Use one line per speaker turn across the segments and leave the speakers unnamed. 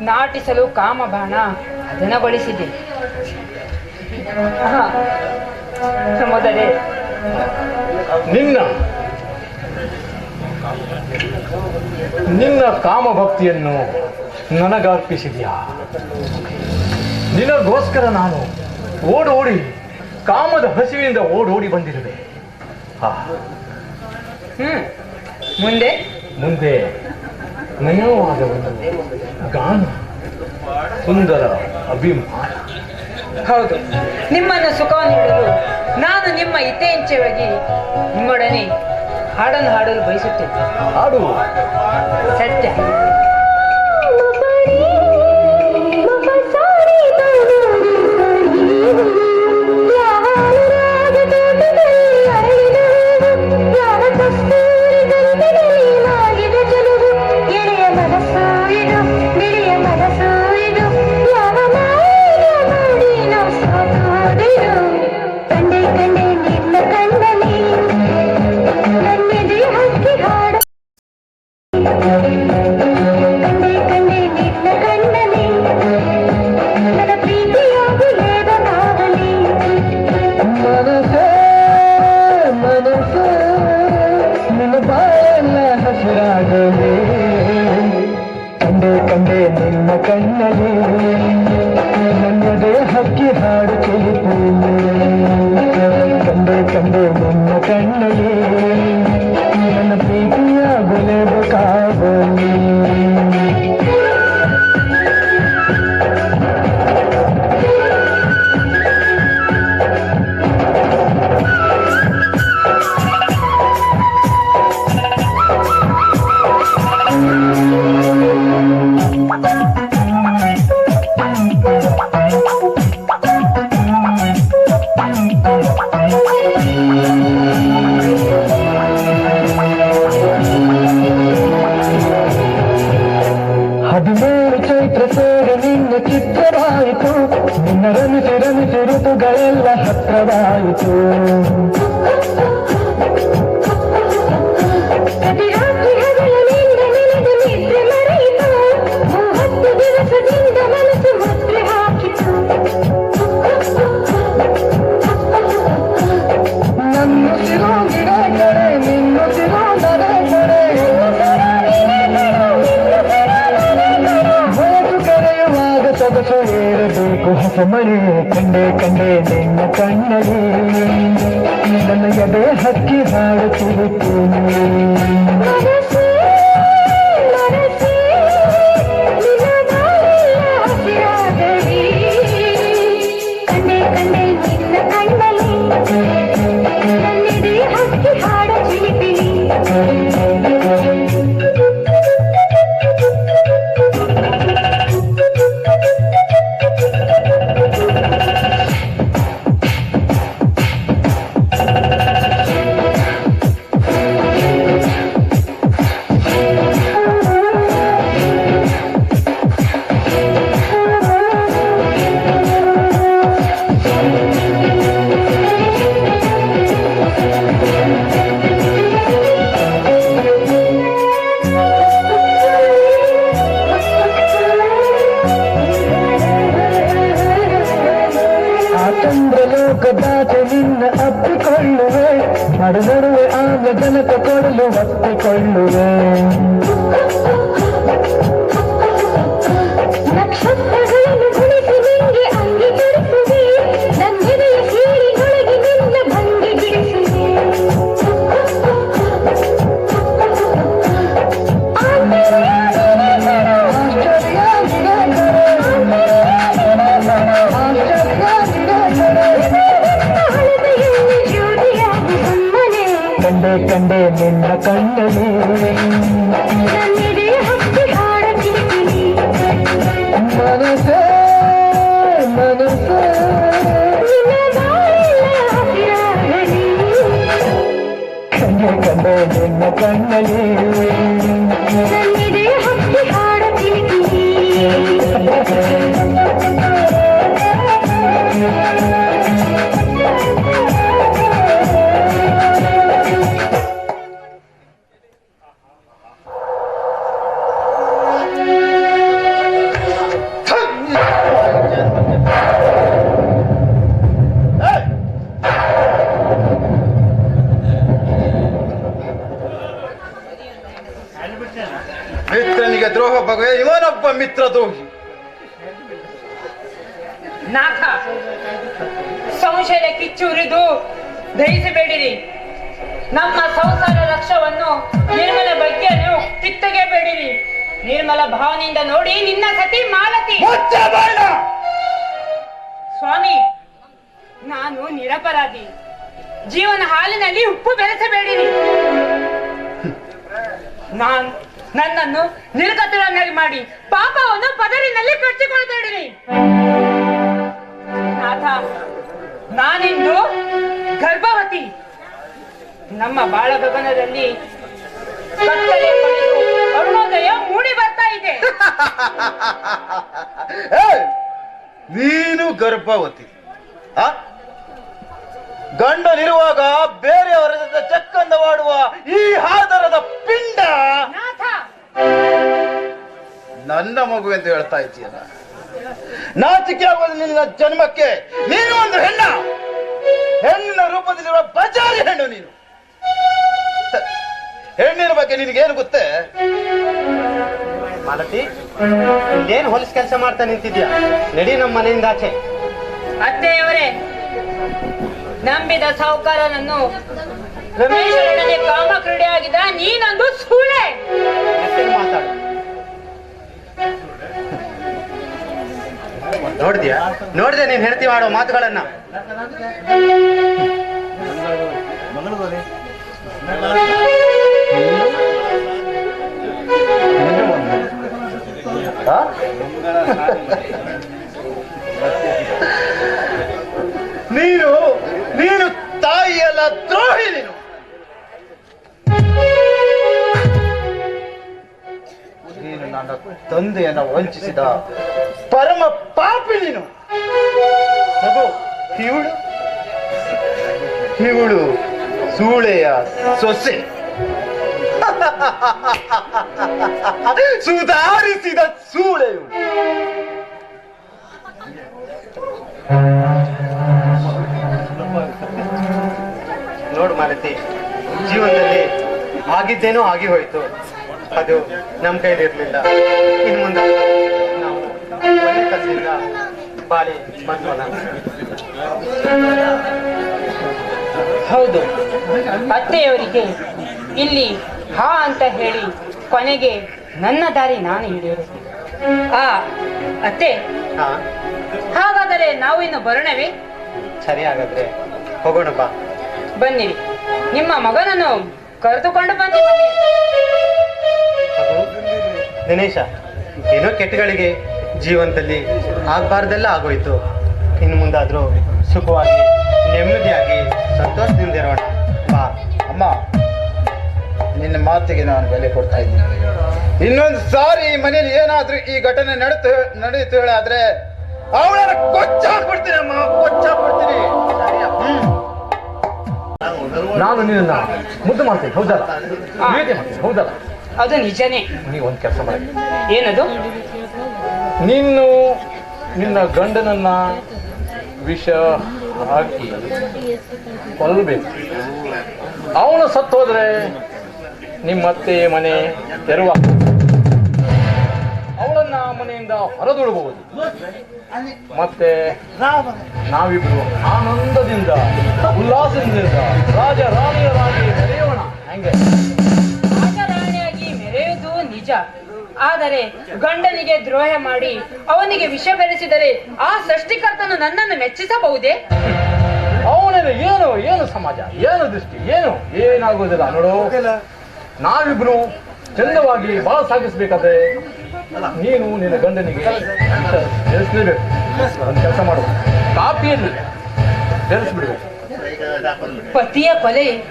ನಾಟಿಸಲು ಕಾಮಬಾಣ ಅದನಗೊಳಿಸಿದೆ ಮೊದಲೇ.
ನಿನ್ನ ನಿನ್ನ ಕಾಮಭಕ್ತಿಯನ್ನು ನನಗರ್ಪಿಸಿದ್ಯಾ? ನಿನಗೋಸ್ಕರ ನಾನು ಓಡೋಡಿ ಕಾಮದ ಹಸಿವಿನಿಂದ ಓಡೋಡಿ ಬಂದಿರುವೆ.
ಹ್ಮ್. ಮುಂದೆ?
ಮುಂದೆ. ನಯವಾದ ಗಾನ. ಸುಂದರ ಅಭಿಮಾನ.
ಹೌದು. ನಿಮ್ಮನ್ನು ಸುಖ ನೀಡಲು ನಾನು ನಿಮ್ಮ ಇತ್ತೆಂಚೆಯಾಗಿ ನಿಮ್ಮೊಡನೆ ಹಾಡನ್ನು ಹಾಡಲು ಬಯಸುತ್ತೇನೆ.
ಹಾಡು.
ಸತ್ಯ.
ಸದಕ ಏರಬೇಕು ಹೊಸ ಮಳೆ ಕಂಡೆ ಕಂಡೆ ನಿನ್ನ ಕಣ್ಣಲ್ಲಿ. ನನ್ನ ಹಕ್ಕಿ ಹಾಡುತ್ತಿರುತ್ತೇನೆ
ಕಣ್ಣನೇ ನಿರಪರಾಧಿ. ಜೀವನ ಹಾಲಿನಲ್ಲಿ ಉಪ್ಪು ಬೆರೆಸಬೇಡಿ ನಾನು ನನ್ನನ್ನು ನಿರ್ಗತರನ್ನಾಗಿ ಮಾಡಿ ಪಾಪವನ್ನು ಪದರಿನಲ್ಲಿ ಕಟ್ಟಿಕೊಳ್ಬೇಡಿರಿ ನಾಥ, ನಾನಿಂದು ಗರ್ಭವತಿ. ನಮ್ಮ ಬಾಳ ಗಗನದಲ್ಲಿ ಅರುಣೋದಯ ಮೂಡಿ ಬರ್ತಾ ಇದೆ!
ನೀನು ಗರ್ಭವತಿ. ಆ? ಗಂಡನಿರುವಾಗ ಬೇರೆಯವರ ಜೊತೆ ಚಕ್ಕಂದವಾಡುವ ಈ ಹಾದರದ ಪಿಂಡ. ನನ್ನ ಮಗು ಎಂದು ಹೇಳ್ತಾ ಇದ್ದೀಯಲ್ಲ. ನಾಚಿಕೆ ಆಗೋದು ನಿನ್ನ ಜನ್ಮಕ್ಕೆ. ನೀನು ಒಂದು ಹೆಣ್ಣ. ಹೆಣ್ಣಿನ ರೂಪದಲ್ಲಿರುವ ಬಜಾರಿ ಹೆಣ್ಣು ನೀನು. ಹೆಣ್ಣಿನ ಬಗ್ಗೆ ನಿನಗೇನು ಗೊತ್ತೇ?
ಮಾಲತಿ ಇಲ್ಲೇನು ಹೊಲಸ್ ಕೆಲಸ ಮಾಡ್ತಾ ನಿಂತಿದ್ಯಾ ನಡಿ ನಮ್ಮ ಮನೆಯಿಂದ ಆಚೆ.
ಅತ್ತೆಯವರೇ. ನಂಬಿದ ಸಾಹುಕಾರನನ್ನು ರಮೇಶರೊಡನೆ ಕಾಮ ಕ್ರೀಡೆಯಾಗಿದ್ದ ನೀನೊಂದು ಸೂಳೆ.
ಮಾತಾಡು? ನೋಡ್ದ್ಯಾ? ನೋಡ್ದೆ ನೀನ್ ಹೆಂಡತಿ ಮಾಡೋ ಮಾತುಗಳನ್ನ.
ನೀರು ನೀನು ನೀನು ತಾಯಿಯಲ್ಲ ದ್ರೋಹಿ ನೀನು. ನೀನು ನನ್ನ ತಂದೆಯನ್ನ ವಂಚಿಸಿದ ಪರಮ ಪಾಪಿ ನೀನು. ಇವಳು ಇವಳು ಸೂಳೆಯ ಸೊಸೆ. ಸುಧಾರಿಸಿದ ಸೂಳೆ
ನೋಡು ಮಾಲತಿ ಜೀವನದಲ್ಲಿ ಆಗಿದ್ದೇನೋ ಆಗಿ ಹೋಯ್ತು. ಅದು ನಮ್ಮ ಕೈಲಿರ್ಲಿಲ್ಲ ಇನ್ನು ಮುಂದೆ ನಾವು ಒಳ್ಳೆ ಬಾಳಿ ಬಂದೋಣ
ಹೌದು. ಅತ್ತೆಯವರಿಗೆ ಇಲ್ಲಿ ಹಾ ಅಂತ ಹೇಳಿ ಕೊನೆಗೆ ನನ್ನ ದಾರಿ ನಾನು ಹಿಡಿಯೋದು. ಆ ಅತ್ತೆ.
ಹಾ.
ಹಾಗಾದರೆ ನಾವು ಇನ್ನು ಬರೋಣವೇ?
ಸರಿ ಹಾಗಾದ್ರೆ ಹೋಗೋಣ ಬಾ.
ಬನ್ನಿರಿ ನಿಮ್ಮ ಮಗನನ್ನು ಕರೆದುಕೊಂಡು ಬನ್ನಿ
ದಿನೇಶ, ಏನೋ ಕೆಟ್ಟಗಳಿಗೆ ಜೀವನದಲ್ಲಿ ಆಗ್ಬಾರ್ದೆಲ್ಲ ಆಗೋಯ್ತು. ಇನ್ನು ಮುಂದಾದ್ರೂ ಸುಖವಾಗಿ, ನೆಮ್ಮದಿಯಾಗಿ, ಸಂತೋಷದಿಂದ ಇರೋಣ. ಬಾ.
ಅಮ್ಮ, ನಿನ್ನ ಮಾತಿಗೆ ನಾನು ಬೆಲೆ ಕೊಡ್ತಾ ಇದ್ದೀನಿ. ಇನ್ನೊಂದು ಸಾರಿ ಈ ಮನೇಲಿ ಏನಾದ್ರೂ ಈ ಘಟನೆ ನಡೆತು, ನಡೆಯಿತು ಹೇಳಾದ್ರೆ ಅವಳನ್ನ ಕೊಚ್ಚಾಕ್ಬಿಡ್ತೀನಿ ಅಮ್ಮ ಕೊಚ್ಚಾಕ್ಬಿಡ್ತೀನಿ ಹ್ಮ್
ನಾನು ನಿನ್ನ ಮುದ್ದು ಮಾಡ್ತೀನಿ. ಹೌದಲ್ಲ? ಪ್ರೀತಿ ಮಾಡ್ತೀನಿ ಹೌದಲ್ಲ?
ಅದು ನಿಜನೇ.
ನೀವು ಒಂದು ಕೆಲಸ ಮಾಡಿ.
ಏನದು?
ನೀನು ನಿನ್ನ ಗಂಡನನ್ನ ವಿಷ ಹಾಕಿ ಕೊಲ್ಲಬೇಕು ಅವನು ಸತ್ತು ಹೋದ್ರೆ ನಿಮ್ಮತ್ತೆ ಮನೆ ತೆರವ ಮನೆಯಿಂದ ಹೊರದೊಳಬಹುದು ಮತ್ತೆ ನಾವಿಬ್ರು ಆನಂದದಿಂದ ಉಲ್ಲಾಸದಿಂದ ರಾಜ ರಾಣಿಯರಾಗಿ ಮೆರೆಯೋಣ. ಹಂಗೆ?
ರಾಜರಾಣಿಯಾಗಿ ಮೆರೆಯುವುದು ನಿಜ. ಆದರೆ ಗಂಡನಿಗೆ ದ್ರೋಹ ಮಾಡಿ ಅವನಿಗೆ ವಿಷ ಬೆರೆಸಿದರೆ ಆ ಸೃಷ್ಟಿಕರ್ತನು ನನ್ನನ್ನು ಮೆಚ್ಚಿಸಬಹುದೇ?
ಅವನಲ್ಲಿ ಏನು ಏನು ಸಮಾಜ ಏನು ದೃಷ್ಟಿ ಏನು? ಏನಾಗೋದಿಲ್ಲ ನೋಡು. ನಾವಿಬ್ರು ಚಂದವಾಗಿ ಬಾಳ ಸಾಗಿಸ್ಬೇಕಾದ್ರೆ ನೀನು ನಿನ್ನ ಗಂಡನಿಗೆ ಬೆರೆಸಲೇಬೇಕು ಒಂದು ಕೆಲಸ ಮಾಡು. ಕಾಪಿಯಲ್ಲಿ ಬೆರೆಸ್ಬಿಡ್ಬೇಕು
ಪತಿಯ ಕೊಲೆ!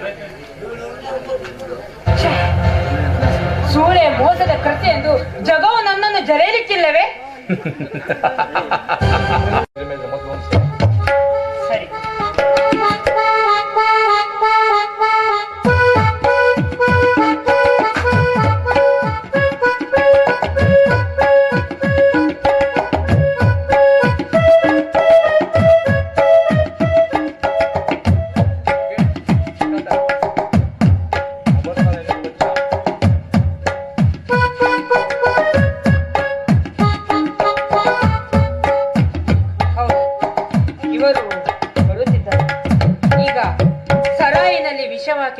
ಸೂಳೆ ಮೋಸದ ಕೃತಿ ಎಂದು ಜಗವು ನನ್ನನ್ನು ಜರೆಯಲಿಕ್ಕಿಲ್ಲವೇ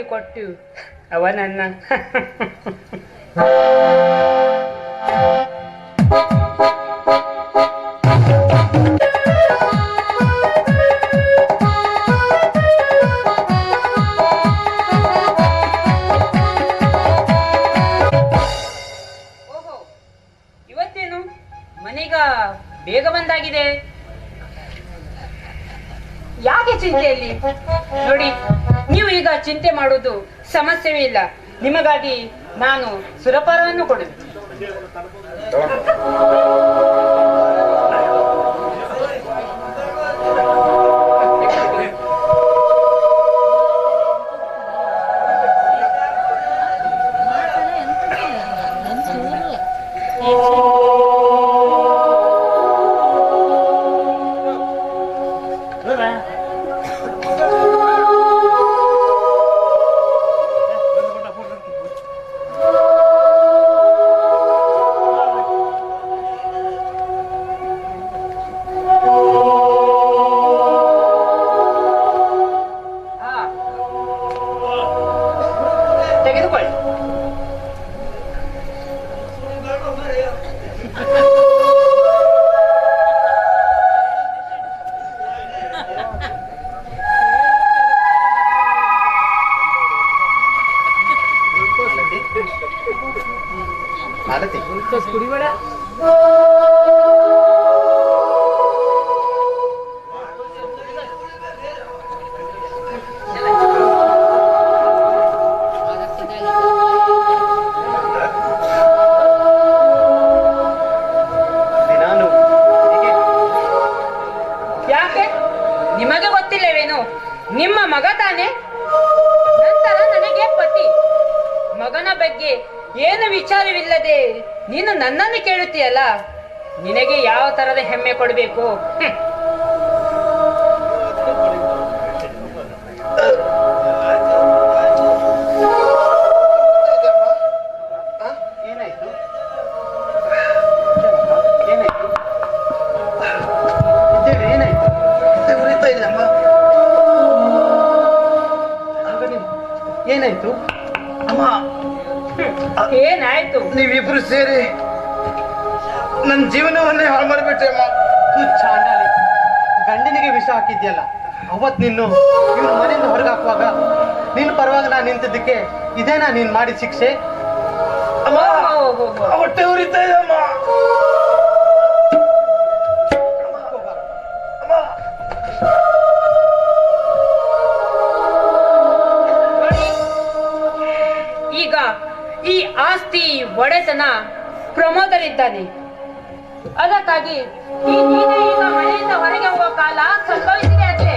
ಕೊಟ್ಟು ಅವನನ್ನ. ಇಲ್ಲ. ನಿಮಗಾಗಿ ನಾನು ಸುರಪಾರವನ್ನು ಕೊಡುವೆ. ಹ್ಮ್.
ಏನಾಯ್ತು?
ಅಮ್ಮ.
ಏನಾಯ್ತು?
ನೀವಿಬ್ರು ಸೇರಿ ನನ್ನ ಜೀವನವನ್ನೇ ಹಾಳು ಮಾಡಿಬಿಟ್ರಿ ಅಮ್ಮ.
ಚಾಂಡಾಲಿ. ಗಂಡನಿಗೆ ವಿಷ ಹಾಕಿದ್ಯಲ್ಲ ಅವತ್ ನಿನ್ನು ಇವ್ರ ಮನೆಯಿಂದ ಹೊರಗೆ ಹಾಕುವಾಗ ನಿನ್ನ ಪರವಾಗಿ ನಾನು ನಿಂತಿದ್ದಕ್ಕೆ ಇದೇನಾ ನೀನ್ ಮಾಡಿದ ಶಿಕ್ಷೆ.
ಹೊಟ್ಟೆ ಉರಿತಾ ಅಮ್ಮ.
ಈಗ ಈ ಆಸ್ತಿ ಒಡೆತನ ಪ್ರಮೋದರಿದ್ದಾನೆ ಅದಕ್ಕಾಗಿ ಈ ನೀನು ಈಗ ಮನೆಯಿಂದ ಹೊರಗೆ ಹೋಗುವ ಕಾಲ ಸಂಭವಿಸಿದೆ ಅಷ್ಟೇ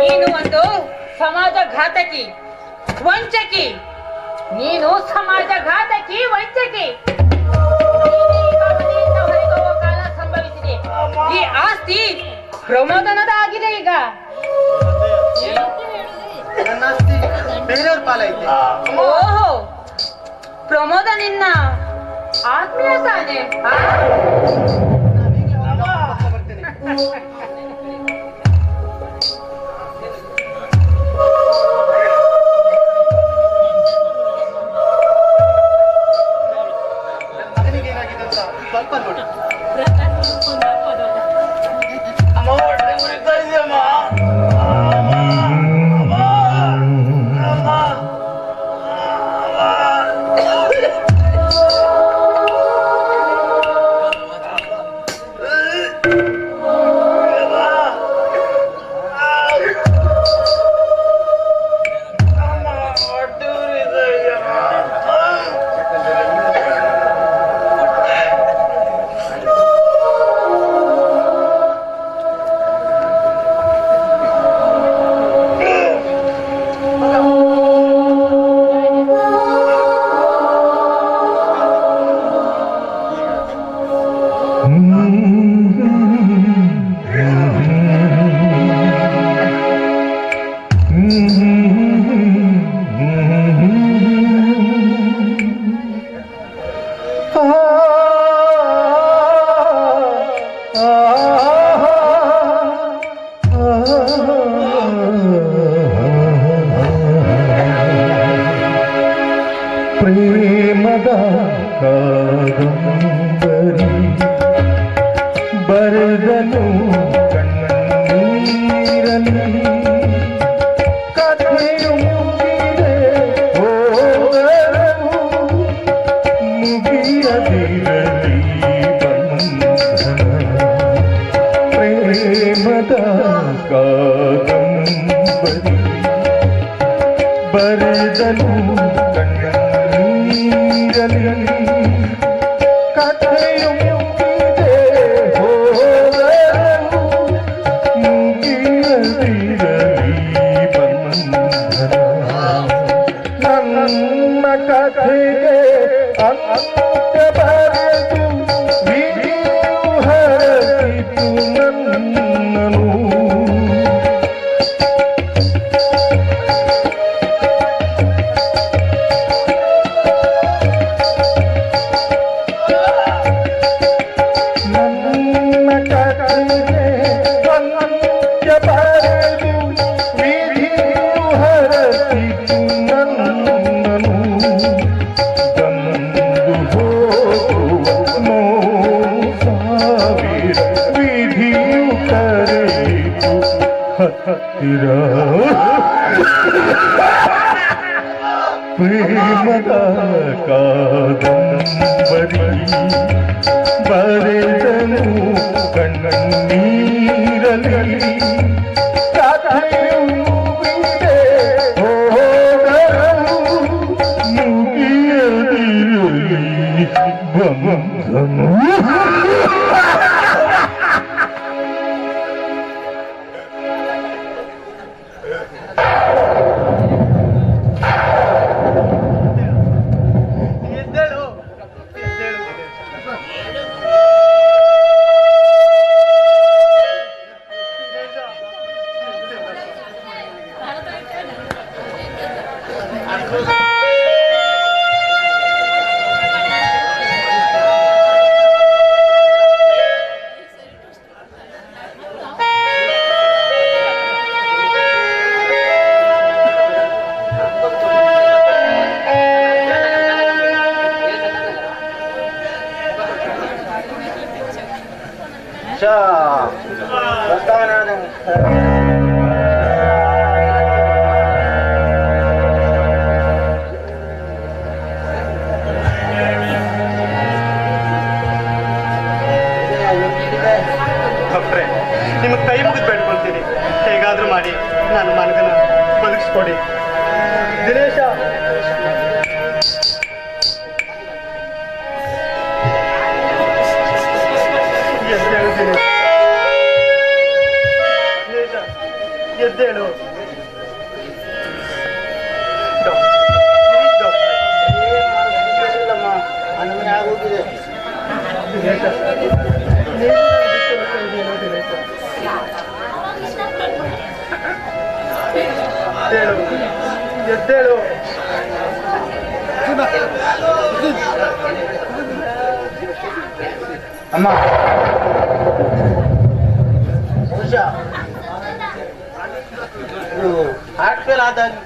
ನೀನು ಒಂದು ಸಮಾಜ ಘಾತಕಿ ವಂಚಕಿ. ನೀನು ಸಮಾಜ ಘಾತಕಿ ವಂಚಕಿ ಕಾಲ ಸಂಭವಿಸಿದೆ. ಈ ಆಸ್ತಿ ಪ್ರಮೋದನದ ಆಗಿದೆ ಈಗ ಓಹೋ ಪ್ರಮೋದ ನಿನ್ನ ಆತ್ಮೀಯ ತಾನೆ.
Baby. ಪ್ರೇಮದ
ಡಾಕ್ಟ್ರೆ ಎದ್ದೇಳು ದಿನೇಶ ದಿನೇಶ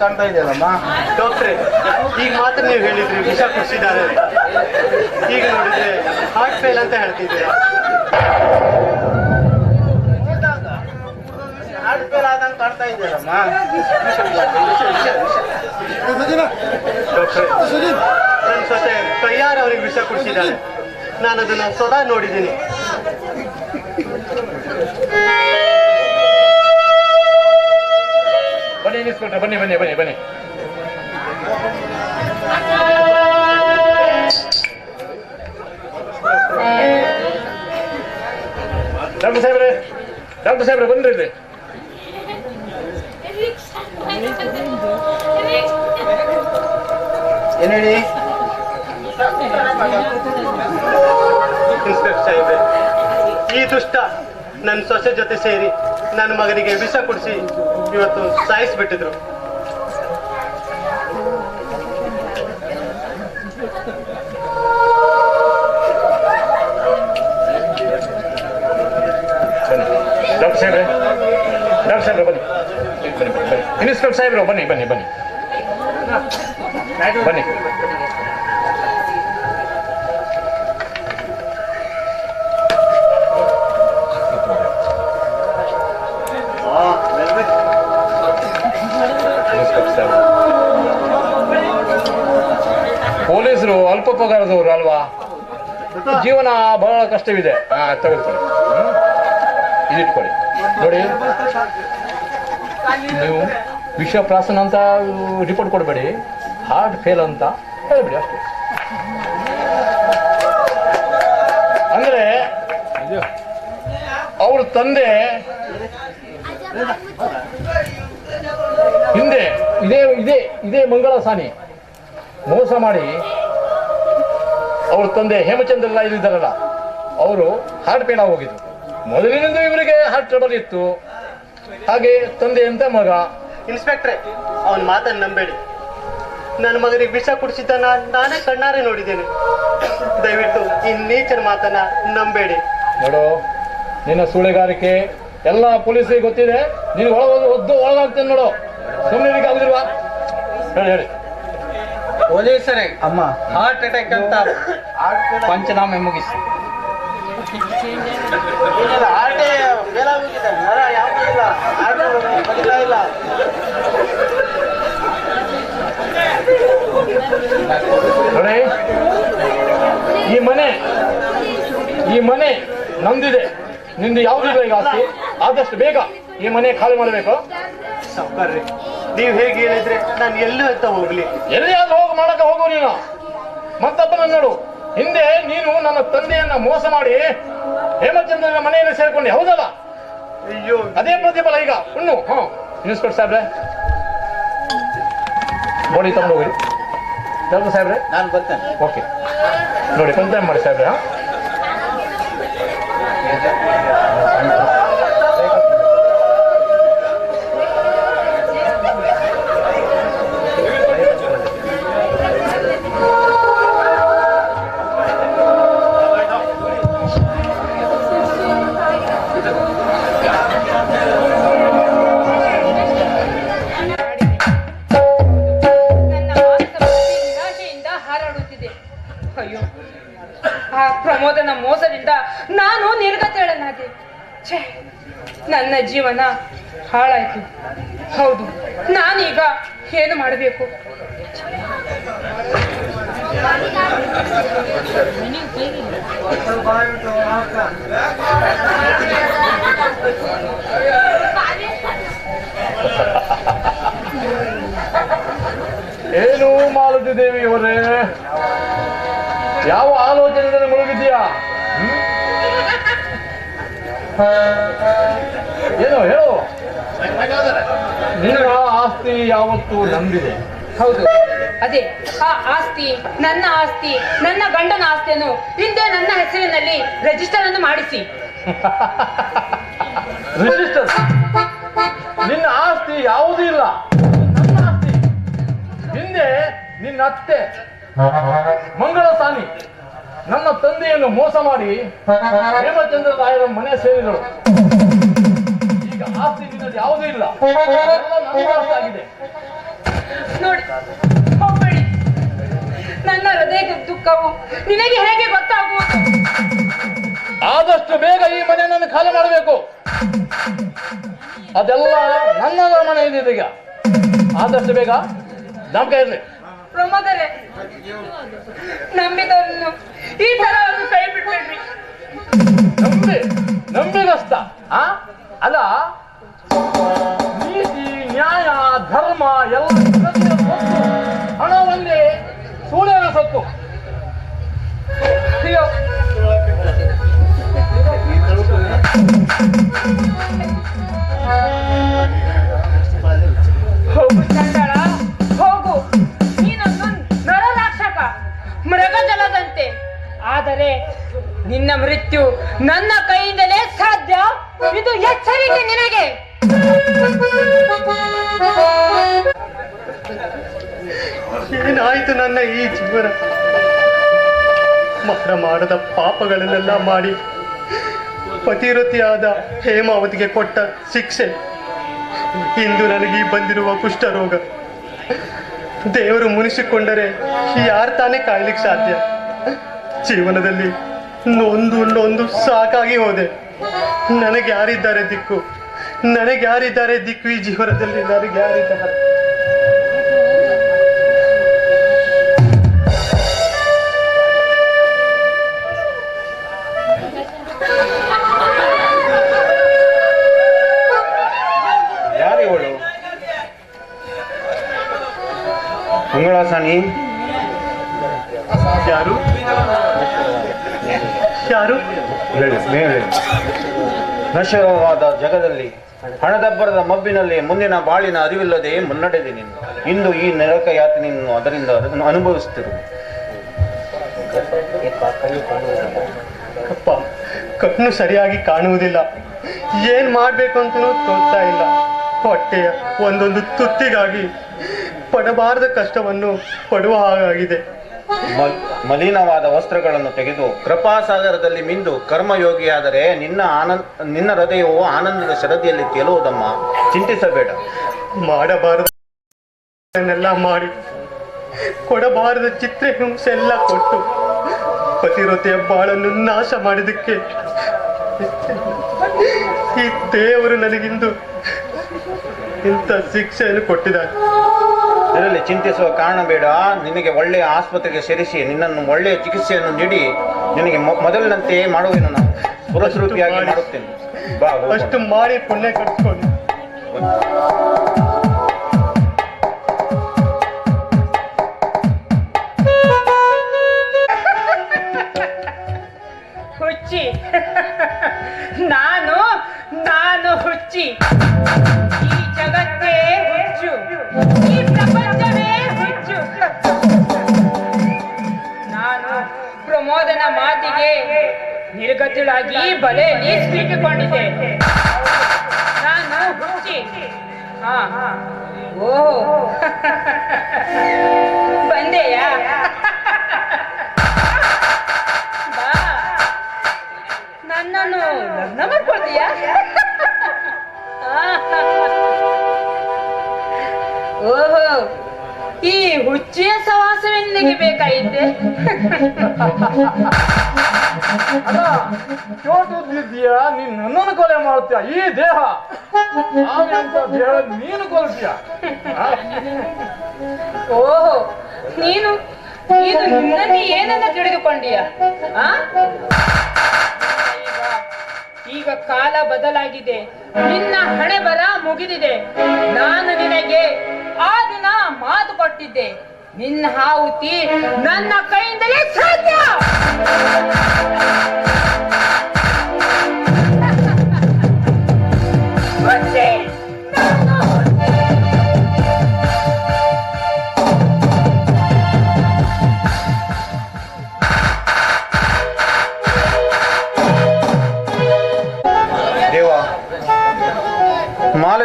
ಕಾಣ್ತಾ ಇದೆಯಲ್ಲಮ್ಮ?
ಡಾಕ್ಟ್ರೆ, ಈಗ ಮಾತ್ರ ನೀವು ಹೇಳಿದ್ರಿ, ವಿಷ ಕುಡಿಸಿದ್ದಾರೆ ಈಗ ನೋಡಿದ್ರೆ ಹಾರ್ಟ್ ಫೇಲ್ ಅಂತ ಹೇಳ್ತಿದ್ದೀರ
ಹಾರ್ಟ್ ಫೇಲ್ ಆದಂಗೆ ಕಾಣ್ತಾ ಇದೆಯಲ್ಲಮ್ಮ?
ಡಾಕ್ಟ್ರೆ ನನ್ನ ಸೊಸೆ ಕೈಯಾರ ಅವ್ರಿಗೆ ವಿಷ ಕುಡಿಸಿದ್ದಾರೆ ನಾನು ಅದನ್ನ ಸದಾ ನೋಡಿದ್ದೀನಿ.
ಬನ್ನಿ ಬನ್ನಿ ಬನ್ನಿ ಬನ್ನಿ ಬನ್ನಿ. ಡಾಕ್ಟರ್ ಸಾಹೇಬ್ರೆ ಡಾಕ್ಟರ್ ಸಾಹೇಬ್ರೆ ಬನ್ರಿ ಇಲ್ಲಿ.
ಏನ್ ಹೇಳಿ?
ಈ ದುಷ್ಟ ನನ್ನ ಸೊಸೆ ಜೊತೆ ಸೇರಿ ನನ್ನ ಮಗನಿಗೆ ವಿಷ ಕುಡಿಸಿ ಇವತ್ತು ಸಾಯಿಸ್ಬಿಟ್ಟಿದ್ರು.
ಬನ್ನಿ ಡಾಕ್ಟರ್ ಸಾಹೇಬ್ರೆ ಡಾಕ್ಟರ್ ಸಾಹೇಬ್ರೆ ಬನ್ನಿ. ಬನ್ನಿ ಬನ್ನಿ ಬನ್ನಿ. ಇನ್ಸ್ಪೆಕ್ಟರ್ ಸಾಹೇಬ್ರು ಬನ್ನಿ ಬನ್ನಿ ಬನ್ನಿ. ಬನ್ನಿ. ಪೊಲೀಸರು ಅಲ್ಪ ಪಗಾರದವರು ಅಲ್ವಾ? ಜೀವನ ಬಹಳ ಕಷ್ಟವಿದೆ. ಹಾ ಇದಿಟ್ಕೊಳ್ಳಿ. ನೋಡಿ ನೀವು ವಿಷ ಪ್ರಾಸನ ಅಂತ ರಿಪೋರ್ಟ್ ಕೊಡಬೇಡಿ. ಹಾರ್ಟ್ ಫೇಲ್ ಅಂತ ಹೇಳಬೇಡಿ ಅಷ್ಟೇ. ಅಂದ್ರೆ ಅವ್ರ ತಂದೆ ಹಿಂದೆ ಇದೇ ಇದೇ ಮಂಗಳ ಸಾನಿ. ಮೋಸ ಮಾಡಿ ಅವ್ರ ತಂದೆ ಹೇಮಚಂದ್ರ ಎಲ್ಲ ಇಲ್ಲಿದ್ದಾರಲ್ಲ ಅವರು ಹಾರ್ಟ್ ಪೇನ್ ಹೋಗಿದ್ರು ಮೊದಲಿನಿಂದ ಇವರಿಗೆ ಹಾರ್ಟ್ ಟ್ರಬಲ್ ಇತ್ತು. ಹಾಗೆ ತಂದೆ ಅಂತ ಮಗ?
ಇನ್ಸ್ಪೆಕ್ಟ್ರೆ ಅವನ ಮಾತನ್ನು ನಂಬೇಡಿ. ನನ್ನ ಮಗನಿಗೆ ವಿಷ ಕುಡಿಸಿದ್ದ ನಾನೇ ಕಣ್ಣಾರೆ ನೋಡಿದ್ದೇನೆ. ದಯವಿಟ್ಟು ಈ ನೀಚನ ಮಾತನ್ನ ನಂಬೇಡಿ.
ನೋಡು ನಿನ್ನ ಸುಳೆಗಾರಿಕೆ ಎಲ್ಲ ಪೊಲೀಸಿಗೆ ಗೊತ್ತಿದೆ. ನೀನು ಒಳಗೆ ಒದ್ದು ಒಳಗಾಗ್ತೇನೆ ನೋಡು. ಸುಮ್ಮನೆ ಆಗುದಿಲ್ವಾ? ಹೇಳಿ ಹೇಳಿ.
ಪೊಲೀಸರೇ
ಅಮ್ಮ.
ಹಾರ್ಟ್ ಅಟ್ಯಾಕ್ ಅಂತ ಪಂಚನಾಮೆ ಮುಗಿಸಿ.
ಆಟೆ ಮೇಲಾಗೋಗಿದೆ. ನರ ಯಾವುದೂ ಇಲ್ಲ. ಆಟೆ ಬದಿಲ ಇಲ್ಲ.
ನೋಡಿ ಈ ಮನೆ ಈ ಮನೆ ನಂದಿದೆ ನಿಂದು ಯಾವ್ದು ಈಗ ಆಸ್ತಿ? ಆದಷ್ಟು ಬೇಗ ಈ ಮನೆ ಖಾಲಿ ಮಾಡಬೇಕು.
ನೀವು ಹೇಗೆ ಹೇಳಿದ್ರೆ ನಾನು ಎಲ್ಲೂ ಅಂತ ಹೋಗ್ಲಿ.
ಎಲ್ಲಿಯಾದ್ರೂ ಹೋಗಿ ಮಾಡಕ ಹೋಗು ನೀನು. ಮತ್ತಪ್ಪನ ನೋಡು. ಹಿಂದೆ ನೀನು ನನ್ನ ತಂದೆಯನ್ನ ಮೋಸ ಮಾಡಿ ಹೇಮಚಂದ್ರನ ಮನೆಯಲ್ಲಿ ಸೇರ್ಕೊಂಡೆ. ಹೌದಲ್ಲ?
ಅಯ್ಯೋ.
ಅದೇ ಪ್ರತಿಫಲ ಈಗ. ಹುಣ್ಣು ಹ್ಞೂ. ಇನ್ಸ್ಪೆಕ್ಟರ್ ಸಾಹೇಬ್ರೆ. ನೋಡಿ ತಗೊಂಡು ಹೋಗಿ ಯಾವುದು ಸಾಹೇಬ್ರೆ?
ನಾನು ಬರ್ತೇನೆ.
ಓಕೆ. ನೋಡಿ ಕಂಪ್ಲೇಂಟ್ ಮಾಡಿ ಸಾಹೇಬ್ರೆ ಹಾ?
ನನ್ನ ಜೀವನ ಹಾಳಾಯ್ತು. ಹೌದು ನಾನೀಗ ಏನು ಮಾಡಬೇಕು?
ಏನು ಮಾಲತಿ ದೇವಿ ಅವರೇ? ಯಾವ ಆಲೋಚನೆ ಮುಳುಗಿದ್ಯಾ? ಏನು ಹೇಳು. ನಿನ್ನ ಆಸ್ತಿ ಯಾವತ್ತು ನಂಬಿದೆ.
ಹೌದು. ಅದೇ ಆ ಆಸ್ತಿ ನನ್ನ ಆಸ್ತಿ ನನ್ನ ಗಂಡನ ಆಸ್ತಿಯನ್ನು ಹಿಂದೆ ನನ್ನ ಹೆಸರಿನಲ್ಲಿ ರಿಜಿಸ್ಟರ್ ಅನ್ನು ಮಾಡಿಸಿ.
ರಿಜಿಸ್ಟರ್ ನಿನ್ನ ಆಸ್ತಿ ಯಾವುದೂ ಇಲ್ಲ. ನನ್ನ ಆಸ್ತಿ. ಹಿಂದೆ ನಿನ್ನ ಅತ್ತೆ. ಮಂಗಳ ಸಾನಿ. ನನ್ನ ತಂದೆಯನ್ನು ಮೋಸ ಮಾಡಿ ಹೇಮಚಂದ್ರ ರಾಯರ ಮನೆ ಸೇರಿದಳು. ಈಗ ನಿನ್ನದು ಯಾವುದೂ ಇಲ್ಲ. ಆಗಿದೆ.
ನೋಡಿ ಹೋಗ್ಬೇಡಿ. ನನ್ನ ಹೃದಯದ ದುಃಖವು ನಿನಗೆ ಹೇಗೆ ಗೊತ್ತಾಗುವುದು?
ಆದಷ್ಟು ಬೇಗ ಈ ಮನೆ ನನ್ನ ಖಾಲಿ ಮಾಡಬೇಕು. ಅದೆಲ್ಲ ನನ್ನ ಮನೆ ಇದೆ ಈಗ ಆದಷ್ಟು ಬೇಗ ನಮ್ ಇರಲಿ.
ಪ್ರಮೋದರೇ ನಂಬಿದವರನ್ನು ಈ ತರ ಒಂದು ಕೈ ಬಿಟ್ಬೇಡ್ರಿ.
ನಂಬಿ ನಂಬಿಗಸ್ತ ಆ? ಅಲ್ಲ ನೀತಿ, ನ್ಯಾಯ, ಧರ್ಮ ಎಲ್ಲ ಹಣ ಒಂದೇ ಸೂಳೆಯ ಸೊತ್ತು
ಹೋಗು. ನೀನೊಂದು ನರರಾಕ್ಷಕ, ಮೃಗಜಲದಂತೆ. ಆದರೆ ನಿನ್ನ ಮೃತ್ಯು ನನ್ನ ಕೈಯಿಂದಲೇ ಸಾಧ್ಯ. ಇದು ಎಚ್ಚರಿಕೆ ನಿನಗೆ.
ಏನಾಯ್ತು ನನ್ನ ಈ ಜೀವನ? ಮಹರ ಮಾಡದ ಪಾಪಗಳನ್ನೆಲ್ಲ ಮಾಡಿ ಪತಿರತಿಯಾದ ಹೇಮಾವತಿಗೆ ಕೊಟ್ಟ ಶಿಕ್ಷೆ. ಇಂದು ನನಗೆ ಬಂದಿರುವ ಕುಷ್ಠರೋಗ ದೇವರು ಮುನಿಸಿಕೊಂಡರೆ ಯಾರು ತಾನೇ ಕಾಯ್ಲಿಕ್ಕೆ ಸಾಧ್ಯ? ಜೀವನದಲ್ಲಿ ನೊಂದು ನೊಂದು ಸಾಕಾಗಿ ಹೋದೆ. ನನಗೆ ಯಾರಿದ್ದಾರೆ ದಿಕ್ಕು? ನನಗೆ ಯಾರಿದ್ದಾರೆ ದಿಕ್ವಿ ಈ ಜೀವನದಲ್ಲಿ ನನಗೆ ಯಾರಿದ್ದಾರೆ
ಮಂಗಳಾಸಾನಿ?
ಯಾರು? ಯಾರು?
ಹೇಳಿ ಹೇಳಿ. ನಶವಾದ ಜಗದಲ್ಲಿ ಹಣದಬ್ಬರದ ಮಬ್ಬಿನಲ್ಲಿ ಮುಂದಿನ ಬಾಳಿನ ಅರಿವಿಲ್ಲದೆ ಮುನ್ನಡೆದೆ ನೀನು. ಇಂದು ಈ ನರಕ ಯಾತನೆಯನ್ನು ಅದರಿಂದ ಅನುಭವಿಸುತ್ತಿರು
ಅಪ್ಪ, ಕಣ್ಣು ಸರಿಯಾಗಿ ಕಾಣುವುದಿಲ್ಲ. ಏನ್ ಮಾಡ್ಬೇಕು ಅಂತನೂ ತೋರ್ತಾ ಇಲ್ಲ. ಹೊಟ್ಟೆಯ ಒಂದೊಂದು ತುತ್ತಿಗಾಗಿ ಪಡಬಾರದ ಕಷ್ಟವನ್ನು ಪಡುವ ಹಾಗಾಗಿದೆ.
ಮಲಿನವಾದ ವಸ್ತ್ರಗಳನ್ನು ತೆಗೆದು ಕೃಪಾಸಾಗರದಲ್ಲಿ ಮಿಂದು ಕರ್ಮಯೋಗಿಯಾದರೆ ನಿನ್ನ ಆನಂದ, ನಿನ್ನ ಹೃದಯವು ಆನಂದದ ಶರದಿಯಲ್ಲಿ ತೇಲುವುದಮ್ಮ. ಚಿಂತಿಸಬೇಡ.
ಮಾಡಬಾರದನ್ನೆಲ್ಲ ಮಾಡಿ. ಕೊಡಬಾರದ ಚಿತ್ರಹಿಂಸೆ ಎಲ್ಲ ಕೊಟ್ಟು. ಪತಿರತೆಯ ಬಾಳನ್ನು ನಾಶ ಮಾಡಿದಕ್ಕೆ ಈ ದೇವರು ನನಗಿಂದು ಇಂಥ ಶಿಕ್ಷೆಯನ್ನು ಕೊಟ್ಟಿದ್ದಾರೆ
ಇದರಲ್ಲಿ ಚಿಂತಿಸುವ ಕಾರಣ ಬೇಡ. ನಿನಗೆ ಒಳ್ಳೆಯ ಆಸ್ಪತ್ರೆಗೆ ಸೇರಿಸಿ ನಿನ್ನನ್ನು ಒಳ್ಳೆಯ ಚಿಕಿತ್ಸೆಯನ್ನು ನೀಡಿ ನಿನಗೆ ಮೊದಲಿನಂತೆ ಮಾಡುವೆನು ನಾನು. ಪುರಸ್ವರೂಪಿಯಾಗಿ ಮಾಡುತ್ತೇನೆ. ಬಾ ಫಸ್ಟ್
ಅಷ್ಟು ಮಾಡಿ ಪುಣ್ಯ ಕಟ್ಸ್ಕೊಂಡು
ನಿರ್ಗತಿಳಾಗಿ ಬಲೆ ಸಿಕ್ಕಿಕೊಂಡಿದ್ದೆ ನಾನು ಹುಚ್ಚಿ ಹಾ. ಓಹೋ. ಬಂದೆಯಾ? ಬಾ. ನನ್ನನ್ನು ಲಗ್ನ ಮಾಡ್ಕೊಳ್ತೀಯಾ ಓಹೋ. ಈ ಹುಚ್ಚಿಯ ಸವಾಸವೆಂದಿಗೆ ಬೇಕಾಯಿತೆ?
ಚೋಟುದ್ದಿದ್ಯಾ ನೀನ್ ನನ್ನನ್ನು ಕೊಲೆ ಮಾಡ್ತೀಯ ಈ ದೇಹ? ನೀನು ಕೊಲ್ತೀಯ?
ಓಹೋ. ನೀನು, ಇದು ನಿನ್ನಲ್ಲಿ ಏನನ್ನ ತಿಳಿದುಕೊಂಡೀಯ? ಈಗ ಕಾಲ ಬದಲಾಗಿದೆ. ನಿನ್ನ ಹಣೆ ಬರ ಮುಗಿದಿದೆ. ನಾನು ನಿನಗೆ ಆ ದಿನ ಮಾತು ಕೊಟ್ಟಿದ್ದೆ. ನಿನ್ನ ಹಾವುತಿ ನನ್ನ ಕೈಯಿಂದಲೇ ಸಾಧ್ಯ.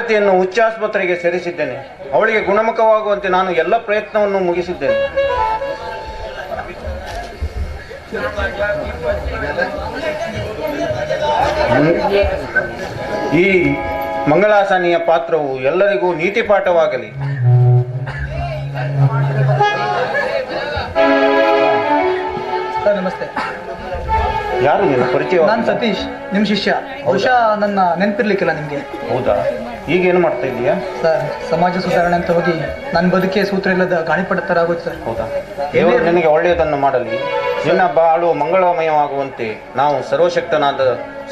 ಮಾಲತಿಯನ್ನು ಉಚ್ಚಾಸ್ಪತ್ರೆಗೆ ಸೇರಿಸಿದ್ದೇನೆ. ಅವಳಿಗೆ ಗುಣಮುಖವಾಗುವಂತೆ ನಾನು ಎಲ್ಲ ಪ್ರಯತ್ನವನ್ನು ಮುಗಿಸಿದ್ದೇನೆ. ಈ ಮಂಗಳಾಸನಿಯ ಪಾತ್ರವು ಎಲ್ಲರಿಗೂ ನೀತಿ ಪಾಠವಾಗಲಿ
ನಮಸ್ತೆ.
ಯಾರು ನಿಮ್ಮ ಪರಿಚಯ
ನಾನು ಸತೀಶ್ ನಿಮ್ಮ ಶಿಷ್ಯ. ಬಹುಶಃ ನನ್ನ ನೆನಪಿರ್ಲಿಕ್ಕಿಲ್ಲ ನಿಮಗೆ.
ಹೌದಾ? ಈಗೇನು ಮಾಡ್ತಾ ಇದೀಯಾ
ಸರ್ ಸಮಾಜ ಸುಧಾರಣೆ ಅಂತ ಹೋಗಿ ನನ್ನ ಬದುಕೆ ಸೂತ್ರ ಇಲ್ಲದ ಗಾಳಿಪಟ ಥರ ಆಗುತ್ತೆ ಸರ್.
ಹೌದಾ? ದೇವರು ನಿನಗೆ ಒಳ್ಳೆಯದನ್ನು ಮಾಡಲಿ. ನಿನ್ನ ಬಾಳು ಮಂಗಳಮಯವಾಗುವಂತೆ ನಾವು ಸರ್ವಶಕ್ತನಾದ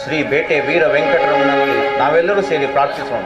ಶ್ರೀ ಬೇಟೆ ವೀರ ವೆಂಕಟರಮಣನಲ್ಲಿ ನಾವೆಲ್ಲರೂ ಸೇರಿ ಪ್ರಾರ್ಥಿಸೋಣ.